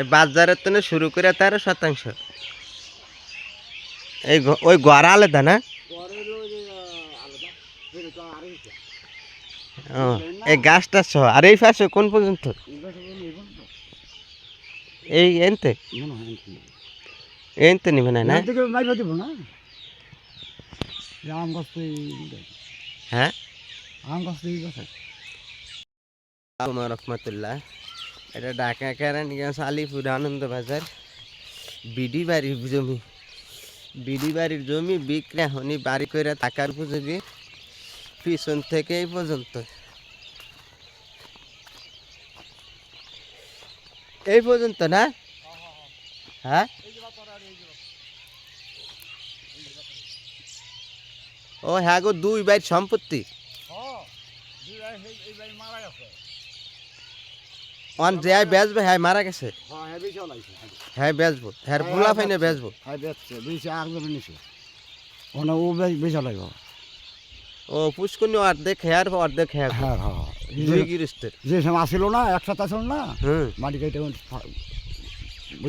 এই বাজারের তো শুরু করে তেরো শতাংশ। এই ওই গড়া আলাদা না? এই গাছটা সহ। আর এই পাশে কোন পর্যন্ত? এই এনতে? এনতে নিবে না না? হ্যাঁ? রহমতুল্লাহ। এটা ঢাকা কেরানীগঞ্জ আলিপুর আনন্দ বাজার। বিডি বাড়ির জমি। বিডি বাড়ির জমি বিক্রি হনি বাড়ি করে থাকার উপযোগী। পিছন থেকে এই পর্যন্ত। এই পর্যন্ত না? হ্যাঁ? ও হ্যাঁ গো, দুই বাইর সম্পত্তি। অন যে বেচবে হ্যাঁ মারা গেছে হ্যাঁ, হ্যাঁ, হ্যাঁ। হ্যাঁ বেচবো হ্যাঁ পোলা ফাইনে বেচবো হ্যাঁ, বেচছে, বেশি একজনে নিছে। ওনা ও ওলাইব। ও পুষ্করণী অর্ধেক হ্যাঁ অর্ধেক হ্যাঁ হ্যাঁ। দুই যে- যে সময় আসিল না একসাথে আসিল না মাটি কেটে?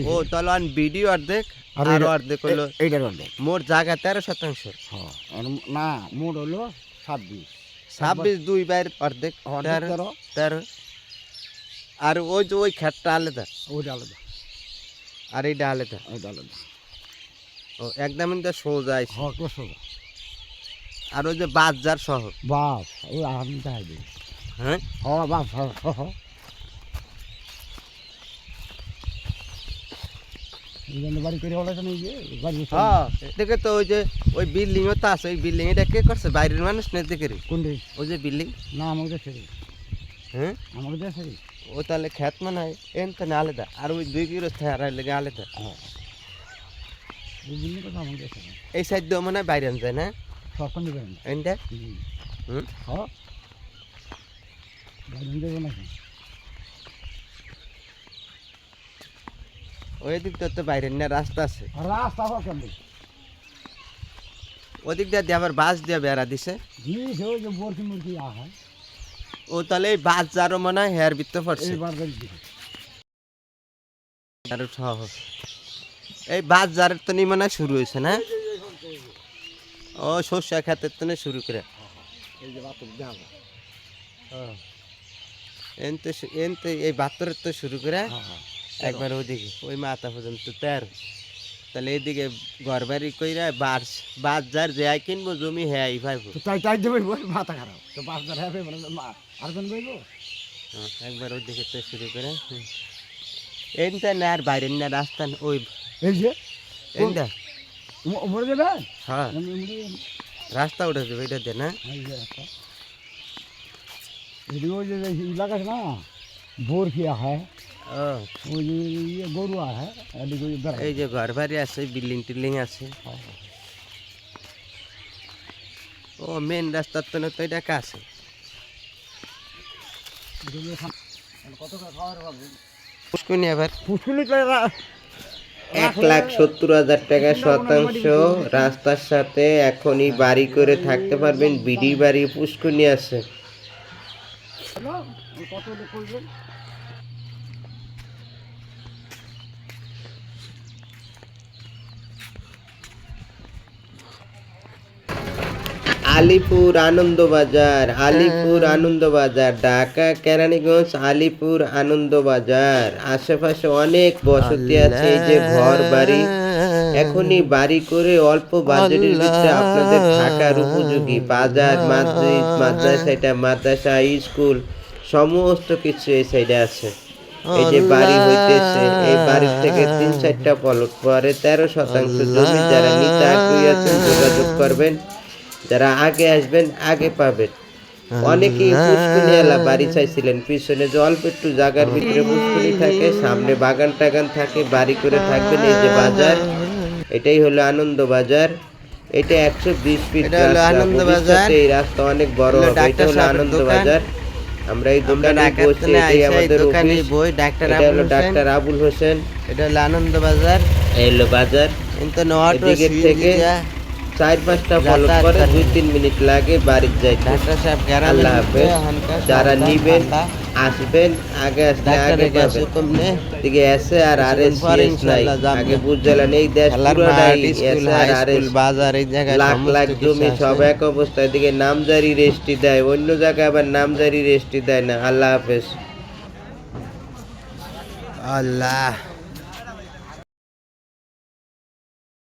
ও তাহলে অন বিডি অর্ধেক আর অর্ধেক হলো এইটার অর্ধেক। মোট জায়গা তেরো শতাংশ হ্যাঁ, না মোট হলো ছাব্বিশ ছাব্বিশ দুই বাইর অর্ধেক তেরো তেরো আর ওই যে ওই খেতটা আলাদা। ওইটা আলাদা। আর এইটা আলাদা। ওইটা আলাদা। ও একদম কিন্তু সোজা আইছে। হ্যাঁ তো সোজা। আর ওই যে বাজার সহ বাস ওই আমি তাই হ্যাঁ? হ্যাঁ বাস হ্যাঁ হ্যাঁ, হ্যাঁ। হ্যাঁ দেখে তো ওই যে ওই বিল্ডিং তো আছে। ওই বিল্ডিং এটা কে করছে? বাইরের মানুষ না দেখে কোন ওই যে বিল্ডিং। না আমাকে হ্যাঁ? আমাকে ও তাহলে খেত মানে এন তো না আলাদা আর ওই দুই কিলো আর লেগে আলাদা হ্যাঁ এই জন্য কথা আমাকে দেশে রে এই সাইড দিয়ে মনে হয় বাইরে যায় না সরকার নেবেন এনটা হুম হুম হ্যাঁ বাইরে দেবো নাকি ওই দিক তো বাইরে না রাস্তা আছে আর রাস্তা হওয়া কেন ওদিক দিয়ে দিয়ে আবার বাস দিয়ে বেড়া দিছে জিনিস ওই যে বরকি মুরকি আ হয় ও তাহলে এই বাস যারও মনে হয় হেয়ার ভিতরে পড়ছে। এই বাস যারের তো নি মনে শুরু হয়েছে না? ও সর্ষা খাতের তো না শুরু করে। এনতে এনতে এই বাতরের তো শুরু করে হ্যাঁ হ্যাঁ। একবার ওদিকে ওই মাথা পর্যন্ত তেরো। তাহলে এদিকে ঘর বাড়ি কইরা বাস যার যে কিনবো জমি হ্যাঁ ভাইবো। তাই তাই দেবে মাথা খারাপ। তো মানে মা- আর কোন বইব? হ্যাঁ, একবার ওদিকে তো শুরু করে। এনটা না আর বাইরের না রাস্তা ওই এই যে? এনটা ম- মরে যাবে? হ্যাঁ। রাস্তা উঠে যাবে এটা দে না? ওই যে এলাকা আছে না বোর কিয়া হয় ওই যে ইয়ে গরু হয় এদিকে ওই বেড়ায়। এই যে ঘর বাড়ি আছে বিল্ডিং টিল্ডিং আছে। হ্যাঁ, ও মেন রাস্তার তো এটা কাছে এদিকে এখান- কত করে খাওয়ার পাবো? এক লাখ সত্তর হাজার টাকা শতাংশ রাস্তার সাথে এখনই বাড়ি করে থাকতে পারবেন, বিডি বাড়ি পুষ্কুনি আছে। আলিপুর আনন্দবাজার আলিপুর আনন্দবাজার ঢাকা কেরানীগঞ্জ আলিপুর আনন্দবাজার। আশেপাশে অনেক বসতি আছে এই যে ঘর বাড়ি। এখনই বাড়ি করে অল্প বাজারের ভিতরে আপনাদের থাকার উপযোগী। বাজার মসজিদ মাদ্রাসা এটা মাদ্রাসা স্কুল সমস্ত কিছু এই সাইডে আছে। এই যে বাড়ি হইতেছে এই বাড়ি থেকে তিন চারটা পলট পরে তেরো শতাংশ জমি যারা নিতে আগ্রহী আছেন যোগাযোগ করবেন। যারা আগে আসবেন আগে পাবেন। অনেকেই পুষ্কুনি এলা বাড়ি চাইছিলেন। পিছনে যে অল্প একটু জায়গার ভিতরে পুষ্কুনি থাকে সামনে বাগান টাগান থাকে বাড়ি করে থাকবেন এই যে বাজার। এটাই হলো আনন্দ বাজার এটা একশো বিশ ফিট আনন্দ বাজার এই রাস্তা অনেক বড় হবে। এটা হলো আনন্দ বাজার আমরা এই দোকানে বসে এটাই আমাদের অফিস বই ডাক্তার এটা হলো ডাক্তার আবুল হোসেন। এটা হলো আনন্দ বাজার। এই হলো বাজার কিন্তু অটো থেকে চার পাঁচটা ফলো করে দুই তিন মিনিট লাগে বাড়ির যাইতে। ডাক্তার সাহেব আল্লাহ হাফেজ। যারা নিবেন আসবেন আগে আসলে আগে দিকে এসে আর আর এস নাই। আগে বুঝলেন এই দেশ এসে আর আর বাজার এই জায়গায় লাখ লাখ জমি সব এক অবস্থায় দিকে নামজারি রেস্টি দেয় অন্য জায়গায় আবার নামজারি রেস্টি দেয় না। আল্লাহ হাফেজ। আল্লাহ।